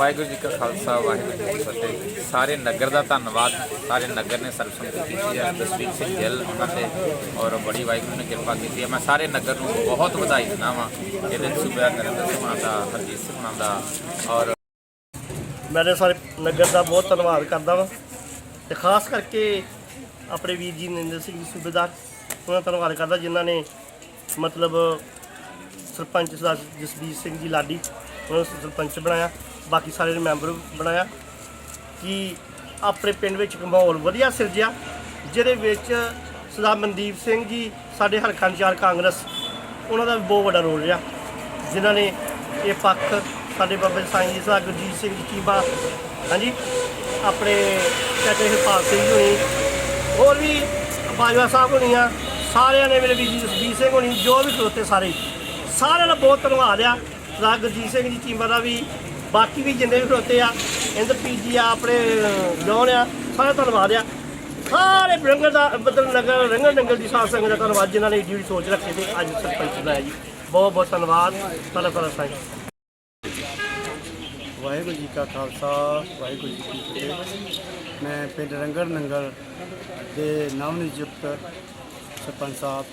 ਵਾਹਿਗੁਰੂ ਜੀ ਕਾ ਖਾਲਸਾ, ਵਾਹਿਗੁਰੂ ਜੀ ਕੀ ਫਤਿਹ। ਸਾਰੇ ਨਗਰ ਦਾ ਧੰਨਵਾਦ। ਸਾਰੇ ਨਗਰ ਨੇ ਸਰਬਸੰਮਤੀ ਕੀਤੀ ਹੈ ਜਸਵੀਰ ਸਿੰਘ ਗਿੱਲ ਉਹਨਾਂ ਤੇ ਔਰ ਬੜੀ ਵਾਹਿਗੁਰੂ ਨੇ ਕਿਰਪਾ ਕੀਤੀ ਹੈ। ਮੈਂ ਸਾਰੇ ਨਗਰ ਨੂੰ ਬਹੁਤ ਵਧਾਈ ਦਿੰਦਾ ਵਾਂ। ਇਹਦੇ ਸੂਬੇਦਾਰ ਨਰਿੰਦਰ ਸਿੰਘ ਦਾ, ਹਰਜੀਤ ਸਿੰਘ ਦਾ ਔਰ ਮੈਂ ਤਾਂ ਸਾਰੇ ਨਗਰ ਦਾ ਬਹੁਤ ਧੰਨਵਾਦ ਕਰਦਾ ਵਾਂ। ਤੇ ਖਾਸ ਕਰਕੇ ਆਪਣੇ ਵੀਰ ਜੀ ਨਰਿੰਦਰ ਸਿੰਘ ਜੀ ਸੂਬੇਦਾਰ, ਉਹਨਾਂ ਦਾ ਧੰਨਵਾਦ ਕਰਦਾ ਜਿਨ੍ਹਾਂ ਨੇ ਮਤਲਬ ਸਰਪੰਚ ਸਰਦਾਰ ਜਸਬੀਰ ਸਿੰਘ ਜੀ ਲਾਡੀ, ਉਹਨਾਂ ਨੂੰ ਸਰਪੰਚ ਬਣਾਇਆ। ਬਾਕੀ ਸਾਰੇ ਨੇ ਮੈਂਬਰ ਬਣਾਇਆ ਕਿ ਆਪਣੇ ਪਿੰਡ ਵਿੱਚ ਇੱਕ ਮਾਹੌਲ ਵਧੀਆ ਸਿਰਜਿਆ, ਜਿਹਦੇ ਵਿੱਚ ਸਰਦਾਰ ਮਨਦੀਪ ਸਿੰਘ ਜੀ, ਸਾਡੇ ਹਲਕਾ ਇੰਚਾਰਜ ਕਾਂਗਰਸ, ਉਹਨਾਂ ਦਾ ਵੀ ਬਹੁਤ ਵੱਡਾ ਰੋਲ ਰਿਹਾ, ਜਿਨ੍ਹਾਂ ਨੇ ਇਹ ਪੱਖ ਸਾਡੇ ਬਾਬਾ ਸਾਈਂ ਜੀ ਸਾਹਿਬ ਗੁਰਜੀਤ ਸਿੰਘ ਜੀ ਕੀਬਾ ਹਾਂਜੀ, ਆਪਣੇ ਚਾਚੇ ਹਰਪਾਲ ਸਿੰਘ ਜੀ ਹੋਣੀ, ਹੋਰ ਵੀ ਬਾਜਵਾ ਸਾਹਿਬ ਹੋਣੀਆਂ, ਸਾਰਿਆਂ ਨੇ ਮੇਰੇ ਵੀਰ ਜੀ ਜਸਬੀਰ ਸਿੰਘ ਹੋਣੀ, ਜੋ ਵੀ ਖਲੋਤੇ ਸਾਰੇ, ਸਾਰਿਆਂ ਦਾ ਬਹੁਤ ਧੰਨਵਾਦ ਆ, ਸਰਦਾਰ ਗੁਰਜੀਤ ਸਿੰਘ ਜੀ ਚੀਮਾ ਦਾ ਵੀ ਬਾਕੀ ਵੀ ਜਿੰਨੇ ਵੀ ਖੜੋਤੇ ਆ, ਇੰਦਰ ਪੀਜੀ ਆ, ਆਪਣੇ ਜੌਨ ਆ, ਸਾਰਾ ਧੰਨਵਾਦ ਆ। ਸਾਰੇ ਰੰਗਲ ਦਾ ਬਦਲ ਨਗਰ ਰੰਗਲ ਨੰਗਲ ਦੀ ਸਾਧ ਸੰਗਤ ਦਾ ਧੰਨਵਾਦ, ਜਿਨ੍ਹਾਂ ਨੇ ਏਡੀ ਸੋਚ ਰੱਖੀ ਤੇ ਅੱਜ ਸਰਪੰਚ ਬਣਾਇਆ ਜੀ। ਬਹੁਤ ਬਹੁਤ ਧੰਨਵਾਦ। ਸਾਡਾ ਸਾਡਾ ਸਾਈਂ। ਵਾਹਿਗੁਰੂ ਜੀ ਕਾ ਖਾਲਸਾ, ਵਾਹਿਗੁਰੂ ਜੀ ਕੀ ਫਤਿਹ। ਮੈਂ ਪਿੰਡ ਰੰਗੜ ਨੰਗਲ ਦੇ ਨਵ ਨਿਯੁਕਤ ਸਰਪੰਚ ਸਾਹਿਬ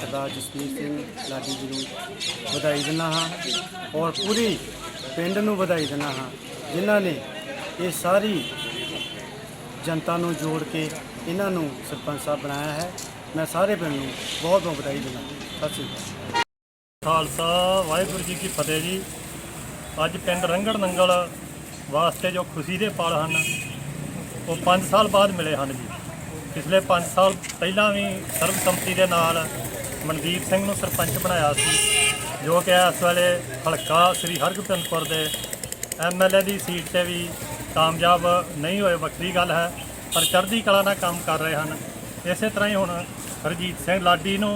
ਸਰਦਾਰ ਜਸਵੀਰ ਸਿੰਘ ਲਾਡੀ ਜੀ ਨੂੰ ਵਧਾਈ ਦਿੰਦਾ ਹਾਂ ਔਰ ਪੂਰੀ ਪਿੰਡ ਨੂੰ ਵਧਾਈ ਦਿੰਦਾ ਹਾਂ, ਜਿਨ੍ਹਾਂ ਨੇ ਇਹ ਸਾਰੀ ਜਨਤਾ ਨੂੰ ਜੋੜ ਕੇ ਇਹਨਾਂ ਨੂੰ ਸਰਪੰਚ ਸਾਹਿਬ ਬਣਾਇਆ ਹੈ। ਮੈਂ ਸਾਰੇ ਪਿੰਡ ਨੂੰ ਬਹੁਤ ਬਹੁਤ ਵਧਾਈ ਦਿੰਦਾ ਸਤਿ ਸ਼੍ਰੀ ਅਕਾਲ। ਖਾਲਸਾ, ਵਾਹਿਗੁਰੂ ਜੀ ਕੀ ਫਤਿਹ ਜੀ। ਅੱਜ ਪਿੰਡ ਰੰਗੜ ਨੰਗਲ ਵਾਸਤੇ ਜੋ ਖੁਸ਼ੀ ਦੇ ਪਲ ਹਨ, ਉਹ 5 ਸਾਲ ਬਾਅਦ ਮਿਲੇ ਹਨ ਜੀ। ਪਿਛਲੇ 5 ਸਾਲ ਪਹਿਲਾਂ ਵੀ ਸਰਬਸੰਮਤੀ ਦੇ ਨਾਲ ਮਨਦੀਪ ਸਿੰਘ ਨੂੰ ਸਰਪੰਚ ਬਣਾਇਆ ਸੀ, ਜੋ ਕਿ ਇਸ ਵੇਲੇ ਹਲਕਾ ਸ੍ਰੀ ਹਰਗੋਬਿੰਦਪੁਰ ਦੇ ਐਮਐਲਏ ਦੀ ਸੀਟ ਤੇ ਵੀ ਕਾਮਯਾਬ ਨਹੀਂ ਹੋਏ, ਵੱਖਰੀ ਗੱਲ ਹੈ, ਪਰ ਚੜ੍ਹਦੀ ਕਲਾ ਨਾਲ ਕੰਮ ਕਰ ਰਹੇ ਹਨ। ਇਸੇ ਤਰ੍ਹਾਂ ਹੀ ਹੁਣ ਹਰਜੀਤ ਸਿੰਘ ਲਾਡੀ ਨੂੰ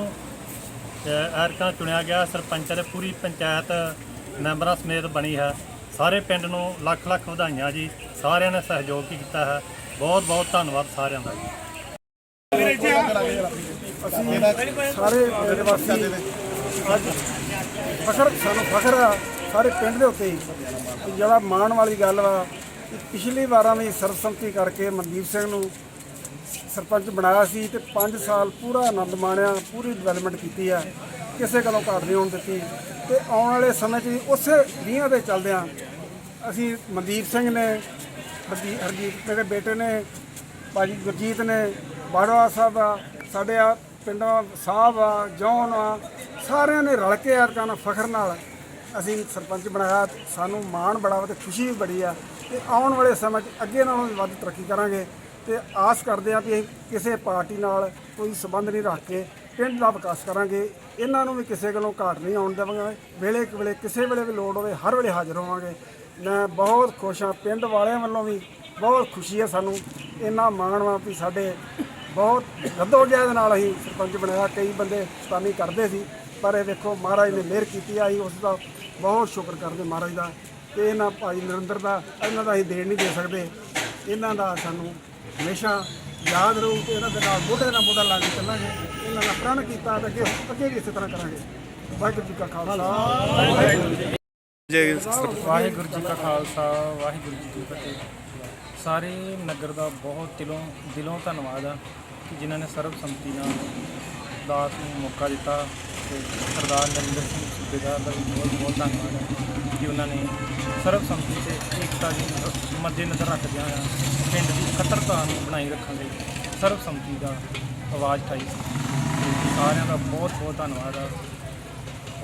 ਐਰਕਾ ਚੁਣਿਆ ਗਿਆ, ਸਰਪੰਚ ਦੇ ਪੂਰੀ ਪੰਚਾਇਤ ਮੈਂਬਰਾਂ ਸਮੇਤ ਬਣੀ ਹੈ। ਸਾਰੇ ਪਿੰਡ ਨੂੰ ਲੱਖ ਲੱਖ ਵਧਾਈਆਂ ਜੀ, ਸਾਰਿਆਂ ਨੇ ਸਹਿਯੋਗ ਕੀਤਾ ਹੈ। ਬਹੁਤ ਬਹੁਤ ਧੰਨਵਾਦ ਸਾਰਿਆਂ ਦਾ। ਜੀ ਅਸੀਂ ਸਾਰੇ ਪਿੰਡ ਵਾਸੀ ਅੱਜ ਫਖਰ ਸਾਨੂੰ ਫਖਰ ਆ ਸਾਰੇ ਪਿੰਡ ਦੇ ਉੱਤੇ ਹੀ ਕਿ ਜਿਹੜਾ ਮਾਣ ਵਾਲੀ ਗੱਲ ਵਾ ਕਿ ਪਿਛਲੀ ਵਾਰਾਂ ਵੀ ਸਰਬਸੰਮਤੀ ਕਰਕੇ ਮਨਦੀਪ ਸਿੰਘ ਨੂੰ ਸਰਪੰਚ ਬਣਾਇਆ ਸੀ ਤੇ 5 ਸਾਲ ਪੂਰਾ ਆਨੰਦ ਮਾਣਿਆ ਪੂਰੀ ਡਿਵੈਲਪਮੈਂਟ ਕੀਤੀ ਆ ਕਿਸੇ ਗੱਲੋਂ ਘਾਟ ਨਹੀਂ ਹੋਣ ਦਿੱਤੀ ਤੇ ਆਉਣ ਵਾਲੇ ਸਮੇਂ 'ਚ ਵੀ ਉਸੇ ਲੀਹਾਂ ਦੇ ਚੱਲਦਿਆਂ ਅਸੀਂ ਮਨਦੀਪ ਸਿੰਘ ਨੇ ਹਰਜੀ- ਹਰਜੀਤ ਮੇਰੇ ਬੇਟੇ ਨੇ ਭਾਜੀ ਗੁਰਜੀਤ ਨੇ ਬਾੜਵਾ ਸਾਹਿਬ ਆ, ਸਾਡੇ ਆ ਪਿੰਡਾਂ ਸਾਹਿਬ ਆ ਜੌਨ ਆ, ਸਾਰਿਆਂ ਨੇ ਰਲ ਕੇ ਐਰਕਾਂ ਨਾਲ ਫਖਰ ਨਾਲ ਅਸੀਂ ਸਰਪੰਚ ਬਣਾਇਆ, ਸਾਨੂੰ ਮਾਣ ਬੜਾ ਵਾ ਤੇ ਖੁਸ਼ੀ ਵੀ ਬੜੀ ਆ ਤੇ ਆਉਣ ਵਾਲੇ ਸਮੇਂ 'ਚ ਅੱਗੇ ਨਾਲੋਂ ਵੀ ਵੱਧ ਤਰੱਕੀ ਕਰਾਂਗੇ ਤੇ ਆਸ ਕਰਦੇ ਆ ਵੀ ਅਸੀਂ ਕਿਸੇ ਪਾਰਟੀ ਨਾਲ ਕੋਈ ਸਬੰਧ ਨਹੀਂ ਰੱਖ ਕੇ ਪਿੰਡ ਦਾ ਵਿਕਾਸ ਕਰਾਂਗੇ। ਇਹਨਾਂ ਨੂੰ ਵੀ ਕਿਸੇ ਗੱਲੋਂ ਘਾਟ ਨਹੀਂ ਆਉਣ ਦੇਵਾਂਗੇ। ਵੇਲੇ ਵੇਲੇ, ਕਿਸੇ ਵੇਲੇ ਵੀ ਲੋੜ ਹੋਵੇ, ਹਰ ਵੇਲੇ ਹਾਜ਼ਰ ਹੋਵਾਂਗੇ। ਮੈਂ ਬਹੁਤ ਖੁਸ਼ ਹਾਂ ਪਿੰਡ ਵਾਲਿਆਂ ਵੱਲੋਂ ਵੀ ਬਹੁਤ ਖੁਸ਼ੀ ਹੈ ਸਾਨੂੰ। ਇੰਨਾ ਮਾਣ ਵਾ ਵੀ ਸਾਡੇ ਬਹੁਤ ਦੇ ਨਾਲ ਅਸੀਂ ਸਰਪੰਚ ਬਣਾਇਆ ਕਈ ਬੰਦੇ ਸਤਾਨੀ ਕਰਦੇ ਸੀ ਪਰ ਇਹ ਵੇਖੋ ਮਹਾਰਾਜ ਨੇ ਮਿਹਰ ਕੀਤੀ ਆ ਅਸੀਂ ਉਸ ਦਾ ਬਹੁਤ ਸ਼ੁਕਰ ਕਰਦੇ ਮਹਾਰਾਜ ਦਾ ਤੇ ਇਹਨਾਂ ਭਾਈ ਨਰਿੰਦਰ ਦਾ ਇਹਨਾਂ ਦਾ ਅਸੀਂ ਦੇਣ ਨਹੀਂ ਦੇ ਸਕਦੇ। ਇਹਨਾਂ ਦਾ ਸਾਨੂੰ ਹਮੇਸ਼ਾ ਯਾਦ ਰਹੂ ਤੇ ਇਹਨਾਂ ਦੇ ਨਾਲ ਮੋਢੇ ਨਾਲ ਮੋਢਾ ਲਾ ਕੇ ਚੱਲਾਂਗੇ ਇਹਨਾਂ ਦਾ ਪ੍ਰਣ ਕੀਤਾ ਤੇ ਅੱਗੇ ਅੱਗੇ ਵੀ ਇਸੇ ਤਰ੍ਹਾਂ ਕਰਾਂਗੇ। ਵਾਹਿਗੁਰੂ ਜੀ ਕਾ ਖਾਲਸਾ। ਵਾਹਿਗੁਰੂ ਜੀ ਕੀ ਫਤਿਹ। ਵਾਹਿਗੁਰੂ ਜੀ ਕਾ ਖਾਲਸਾ ਵਾਹਿਗੁਰੂ ਜੀ ਕੀ ਫਤਿਹ। ਸਾਰੇ ਨਗਰ ਦਾ ਬਹੁਤ ਦਿਲੋਂ ਦਿਲੋਂ ਧੰਨਵਾਦ ਆ। ਕਿ ਜਿਨ੍ਹਾਂ ਨੇ ਸਰਬਸੰਮਤੀ ਨਾਲ ਦਾਸ ਨੂੰ ਮੌਕਾ ਦਿੱਤਾ ਤੇ ਸਰਦਾਰ ਨਰਿੰਦਰ ਸਿੰਘ ਸੂਬੇਦਾਰ ਦਾ ਵੀ ਬਹੁਤ ਬਹੁਤ ਧੰਨਵਾਦ ਹੈ ਕਿ ਉਹਨਾਂ ਨੇ ਸਰਬਸੰਮਤੀ ਤੇ ਏਕਤਾ ਨੂੰ ਮੱਦੇਨਜ਼ਰ ਰੱਖਦਿਆਂ ਹੋਇਆ ਪਿੰਡ ਦੀ ਇਕੱਤਰਤਾ ਨੂੰ ਬਣਾਈ ਰੱਖਣ ਲਈ ਸਰਬਸੰਮਤੀ ਦਾ ਆਵਾਜ਼ ਉਠਾਈ ਸੀ। ਸਾਰਿਆਂ ਦਾ ਬਹੁਤ ਬਹੁਤ ਧੰਨਵਾਦ ਆ।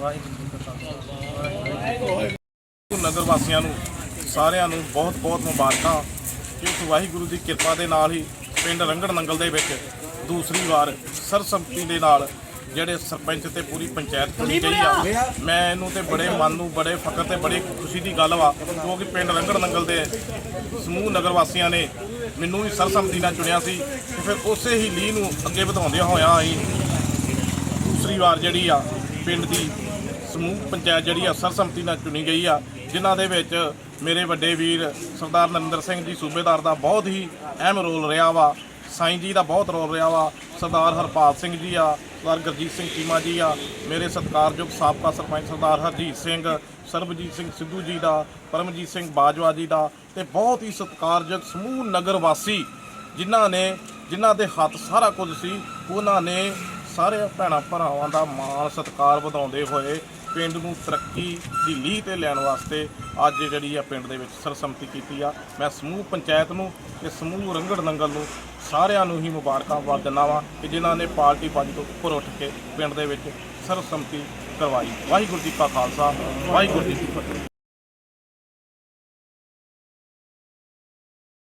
ਵਾਹਿਗੁਰੂ ਜੀ ਕਾ ਖਾਲਸਾ। ਜੀ ਨਗਰ ਵਾਸੀਆਂ ਨੂੰ, ਸਾਰਿਆਂ ਨੂੰ ਬਹੁਤ ਬਹੁਤ ਮੁਬਾਰਕਾਂ। ਕਿ ਵਾਹਿਗੁਰੂ ਦੀ ਕਿਰਪਾ ਦੇ ਨਾਲ ਹੀ ਪਿੰਡ ਰੰਗੜ ਨੰਗਲ ਦੇ ਵਿੱਚ ਦੂਸਰੀ ਵਾਰ ਸਰਸੰਮਤੀ ਦੇ ਨਾਲ ਜਿਹੜੇ ਸਰਪੰਚ ਤੇ ਪੂਰੀ ਪੰਚਾਇਤ ਚੁਣੀ ਗਈ ਆ। ਮੈਂ ਇਹਨੂੰ ਤੇ ਬੜੇ ਮਨ ਨੂੰ, ਬੜੇ ਫਖਰ ਤੇ ਬੜੀ ਖੁਸ਼ੀ ਦੀ ਗੱਲ ਵਾ, ਕਿਉਂਕਿ ਪਿੰਡ ਰੰਗੜ ਨੰਗਲ ਦੇ ਸਮੂਹ ਨਗਰ ਵਾਸੀਆਂ ਨੇ ਮੈਨੂੰ ਵੀ ਸਰਸੰਮਤੀ ਨਾਲ ਚੁਣਿਆ ਸੀ ਤੇ ਫਿਰ ਉਸੇ ਹੀ ਲੀਹ ਨੂੰ ਅੱਗੇ ਵਧਾਉਂਦਿਆਂ ਹੋਇਆਂ ਅਸੀਂ ਦੂਸਰੀ ਵਾਰ ਜਿਹੜੀ ਆ, ਪਿੰਡ ਦੀ ਸਮੂਹ ਪੰਚਾਇਤ ਜਿਹੜੀ ਆ, ਸਰਸੰਮਤੀ ਨਾਲ ਚੁਣੀ ਗਈ ਆ, ਜਿਨ੍ਹਾਂ ਦੇ ਵਿੱਚ ਮੇਰੇ ਵੱਡੇ ਵੀਰ ਸਰਦਾਰ ਨਰਿੰਦਰ ਸਿੰਘ ਜੀ ਸੂਬੇਦਾਰ ਦਾ ਬਹੁਤ ਹੀ ਅਹਿਮ ਰੋਲ ਰਿਹਾ ਵਾ। ਸਾਈਂ ਜੀ ਦਾ ਬਹੁਤ ਰੋਲ ਰਿਹਾ ਵਾ। ਸਰਦਾਰ ਹਰਪਾਲ ਸਿੰਘ ਜੀ ਆ, ਸਰਦਾਰ ਗੁਰਜੀਤ ਸਿੰਘ ਚੀਮਾ ਜੀ ਆ, ਮੇਰੇ ਸਤਿਕਾਰਯੋਗ ਸਾਬਕਾ ਸਰਪੰਚ ਸਰਦਾਰ ਹਰਜੀਤ ਸਿੰਘ, ਸਰਬਜੀਤ ਸਿੰਘ ਸਿੱਧੂ ਜੀ ਦਾ, ਪਰਮਜੀਤ ਸਿੰਘ ਬਾਜਵਾ ਜੀ ਦਾ ਤੇ ਬਹੁਤ ਹੀ ਸਤਿਕਾਰਯੋਗ ਸਮੂਹ ਨਗਰ ਵਾਸੀ ਜਿਨ੍ਹਾਂ ਨੇ, ਜਿਨ੍ਹਾਂ ਦੇ ਹੱਥ ਸਾਰਾ ਕੁਝ ਸੀ, ਉਹਨਾਂ ਨੇ ਸਾਰੇ ਭੈਣਾਂ ਭਰਾਵਾਂ ਦਾ ਮਾਣ ਸਤਿਕਾਰ ਵਧਾਉਂਦੇ ਹੋਏ ਪਿੰਡ ਨੂੰ ਤਰੱਕੀ ਦੀ ਲੀਹ ਤੇ ਲੈਣ ਵਾਸਤੇ ਅੱਜ ਜਿਹੜੀ ਆ ਪਿੰਡ ਦੇ ਵਿੱਚ ਸਰਸੰਮਤੀ ਕੀਤੀ ਆ। ਮੈਂ ਸਮੂਹ ਪੰਚਾਇਤ ਨੂੰ ਤੇ ਸਮੂਹ ਰੰਗੜ ਨੰਗਲ ਨੂੰ ਸਾਰਿਆਂ ਨੂੰ ਹੀ ਮੁਬਾਰਕਾਂ ਦਿੰਦਾ ਵਾਂ ਕਿ ਜਿਨ੍ਹਾਂ ਨੇ ਪਾਰਟੀ ਬਾਜੀ ਤੋਂ ਉੱਪਰ ਉੱਠ ਕੇ ਪਿੰਡ ਦੇ ਵਿੱਚ ਸਰਬਸੰਮਤੀ ਕਰਵਾਈ। ਵਾਹਿਗੁਰੂ ਜੀ ਕਾ ਖਾਲਸਾ, ਵਾਹਿਗੁਰੂ ਜੀ ਕੀ ਫਤਿਹ।